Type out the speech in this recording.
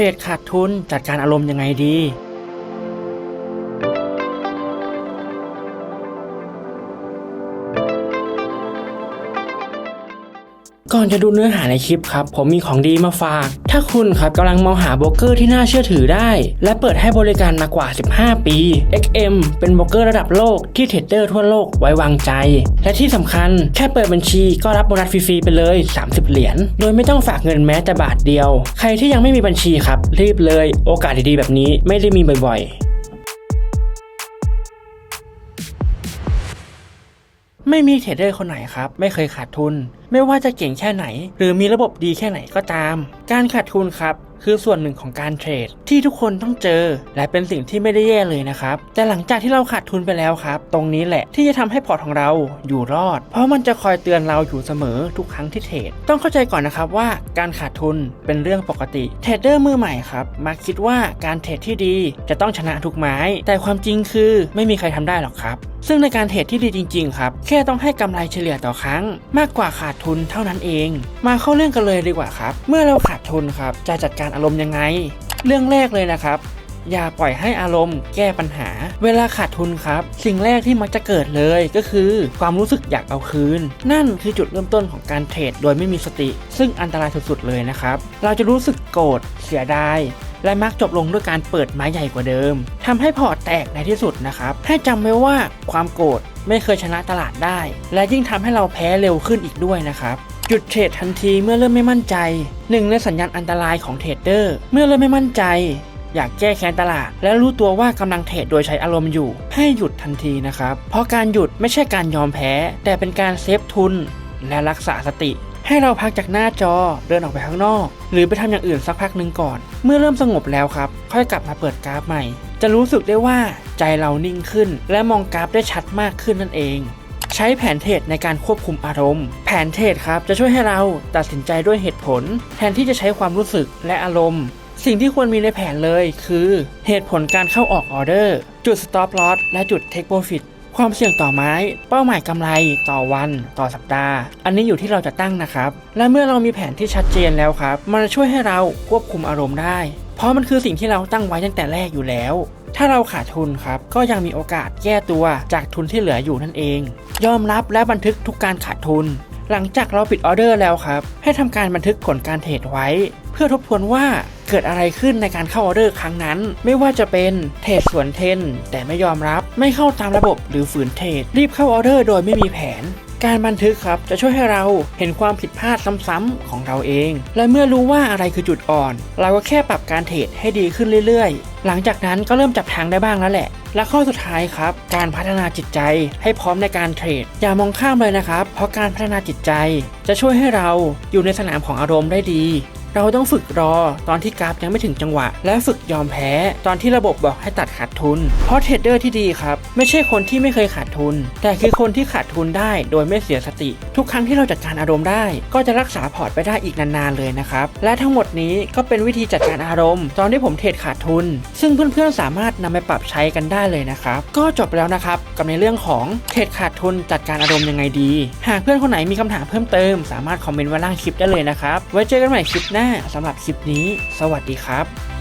รดขาดทุนจัดการอารมณ์ยังไงดี ก่อนจะดูเนื้อหาในคลิปครับ ผมมีของดีมาฝาก ถ้าคุณครับกำลังมองหาโบรกเกอร์ที่น่าเชื่อถือได้ และเปิดให้บริการมากว่า 15 ปี XM เป็นโบรกเกอร์ระดับโลกที่เทรดเดอร์ทั่วโลกไว้วางใจ และที่สำคัญแค่เปิดบัญชีก็รับโบนัสฟรีๆไปเลย 30 เหรียญ โดยไม่ต้องฝากเงินแม้แต่บาทเดียว ใครที่ยังไม่มีบัญชีครับรีบเลย โอกาสดีๆแบบนี้ไม่ได้มีบ่อยๆ ไม่มีเทรดเดอร์คนไหนครับ ไม่เคยขาดทุน ไม่ว่าจะเก่งแค่ไหน หรือมีระบบดีแค่ไหนก็ตาม การขาดทุนครับ คือส่วนหนึ่งของการเทรดที่ทุกคนต้องเจอ และเป็นสิ่งที่ไม่ได้แย่เลยนะครับ แต่หลังจากที่เราขาดทุนไปแล้วครับ ตรงนี้แหละที่จะทำให้พอร์ตของเราอยู่รอด เพราะมันจะคอยเตือนเราอยู่เสมอทุกครั้งที่เทรดต้องเข้าใจก่อนนะครับว่าการขาดทุนเป็นเรื่องปกติเทรดเดอร์มือใหม่ครับมักคิดว่าการเทรดที่ดีจะต้องชนะทุกไม้ แต่ความจริงคือไม่มีใครทำได้หรอกครับซึ่งในการเทรดที่ดีจริง ๆ ครับ แค่ต้องให้กำไรเฉลี่ยต่อครั้ง มากกว่าขาดทุนเท่านั้นเอง มาเข้าเรื่องกันเลยดีกว่าครับ เมื่อเราขาดทุนครับจะจัดการอารมณ์ยังไง เรื่องแรกเลยนะครับอย่าปล่อยให้อารมณ์แก้ปัญหา เวลาขาดทุนครับ สิ่งแรกที่มักจะเกิดเลยก็คือความรู้สึกอยากเอาคืน นั่นคือจุดเริ่มต้นของการเทรดโดยไม่มีสติ ซึ่งอันตรายสุดๆเลยนะครับ เราจะรู้สึกโกรธเสียดายและมักจบลงด้วยการเปิดไม้ใหญ่กว่าเดิมทำให้พอร์ตแตกในที่สุดนะครับ ให้จำไว้ว่าความโกรธไม่เคยชนะตลาดได้ และยิ่งทำให้เราแพ้เร็วขึ้นอีกด้วยนะครับ หยุดเทรดทันทีเมื่อเริ่มไม่มั่นใจหนึ่งในสัญญาณอันตรายของเทรดเดอร์ เมื่อเริ่มไม่มั่นใจ อยากแก้แค้นตลาด และรู้ตัวว่ากำลังเทรดโดยใช้อารมณ์อยู่ ให้หยุดทันทีนะครับ เพราะการหยุดไม่ใช่การยอมแพ้ แต่เป็นการเซฟทุน และรักษาสติให้เราพักจากหน้าจอเดินออกไปข้างนอก หรือไปทำอย่างอื่นสักพักหนึ่งก่อน เมื่อเริ่มสงบแล้วครับ ค่อยกลับมาเปิดกราฟใหม่ จะรู้สึกได้ว่าใจเรานิ่งขึ้น และมองกราฟได้ชัดมากขึ้นนั่นเอง ใช้แผนเทรดในการควบคุมอารมณ์ แผนเทรดครับจะช่วยให้เราตัดสินใจด้วยเหตุผล แทนที่จะใช้ความรู้สึกและอารมณ์ สิ่งที่ควรมีในแผนเลยคือ เหตุผลการเข้าออกออเดอร์ จุด stop loss และจุด take profit ความเสี่ยงต่อไม้ เป้าหมายกำไร ต่อวัน ต่อสัปดาห์ อันนี้อยู่ที่เราจะตั้งนะครับ และเมื่อเรามีแผนที่ชัดเจนแล้วครับ มันจะช่วยให้เราควบคุมอารมณ์ได้ เพราะมันคือสิ่งที่เราตั้งไว้ตั้งแต่แรกอยู่แล้ว ถ้าเราขาดทุนครับ ก็ยังมีโอกาสแก้ตัวจากทุนที่เหลืออยู่นั่นเอง ยอมรับและบันทึกทุกการขาดทุน หลังจากเราปิดออเดอร์แล้วครับ ให้ทำการบันทึกผลการเทรดไว้ เพื่อทบทวนว่าเกิดอะไรขึ้นในการเข้าออเดอร์ครั้งนั้น ไม่ว่าจะเป็นเทรดสวนเทน แต่ไม่ยอมรับ ไม่เข้าตามระบบหรือฝืนเทรดรีบเข้าออเดอร์โดยไม่มีแผน การบันทึกครับจะช่วยให้เราเห็นความผิดพลาดซ้ำๆของเราเอง และเมื่อรู้ว่าอะไรคือจุดอ่อน เราก็แค่ปรับการเทรดให้ดีขึ้นเรื่อยๆ หลังจากนั้นก็เริ่มจับทางได้บ้างแล้วแหละ และข้อสุดท้ายครับ การพัฒนาจิตใจให้พร้อมในการเทรด อย่ามองข้ามเลยนะครับ เพราะการพัฒนาจิตใจ จะช่วยให้เราอยู่ในสนามของอารมณ์ได้ดี เราต้องฝึกรอตอนที่กราฟยังไม่ถึงจังหวะ และฝึกยอมแพ้ตอนที่ระบบบอกให้ตัดขาดทุน เพราะเทรดเดอร์ที่ดีครับ ไม่ใช่คนที่ไม่เคยขาดทุน แต่คือคนที่ขาดทุนได้โดยไม่เสียสติ ทุกครั้งที่เราจัดการอารมณ์ได้ ก็จะรักษาพอร์ตไปได้อีกนานๆเลยนะครับ และทั้งหมดนี้ก็เป็นวิธีจัดการอารมณ์ ตอนที่ผมเทรดขาดทุน ซึ่งเพื่อนๆสามารถนำไปปรับใช้กันได้เลยนะครับก็จบแล้วนะครับกับในเรื่องของเทรดขาดทุนจัดการอารมณ์ยังไงดี หากเพื่อนคนไหนมีคำถามเพิ่มเติม สามารถคอมเมนต์ไว้ล่างคลิปได้เลยนะครับไว้เจอกันใหม่คลิปหน้าสำหรับคลิปนี้ สวัสดีครับ